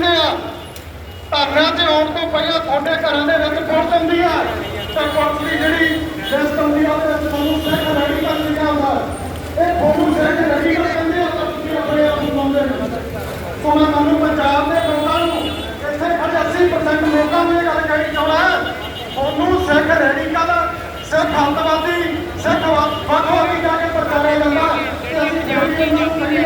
ਕਹਿੰਦੇ ਆ। ਧਰਨਾ ਤੇ ਆਉਣ ਤੋਂ ਪਹਿਲਾਂ ਤੁਹਾਡੇ ਘਰਾਂ ਦੇ ਵਿੱਚ ਪੁਲਿਸ ਹੁੰਦੀ ਆ। ਤਾਂ ਪੁਲਿਸ ਦੀ ਜਿਹੜੀ ਲਿਸਟ ਹੁੰਦੀ ਆ ਉਹਦੇ ਵਿੱਚ ਤੁਹਾਨੂੰ ਸਿੱਖ ਰੈਡੀ ਕਰ ਲਿਖਿਆ ਹੁੰਦਾ ਇਹ ਤੁਹਾਨੂੰ ਸਿੱਖ ਰੈਡੀ ਕਰ ਕਹਿੰਦੇ ਆ ਤੁਸੀਂ ਆਪਣੇ ਆਪ ਨੂੰ ਮੰਨਦੇ ਹੋ ਸੋ ਮੈਂ ਪੰਜਾਬ ਦੇ ਲੋਕਾਂ ਨੂੰ ਇੱਥੇ ਅੱਜ 80% ਲੋਕਾਂ ਨੂੰ ਗੱਲ ਕਹਿਣੀ ਚਾਹੁੰਦਾ ਤੁਹਾਨੂੰ ਸਿੱਖ ਰੈਡੀ ਕਰ ਸਿੱਖ ਹੱਤਵਾਦੀ ਸਿੱਖ ਵੱਖ ਹੋ ਕੇ ਜਾ ਕੇ ਪ੍ਰਚਾਰ ਕਰਦਾ। ਅਸੀਂ ਜਿਹੜੀ ਨੂੰ ਕਰੀਏ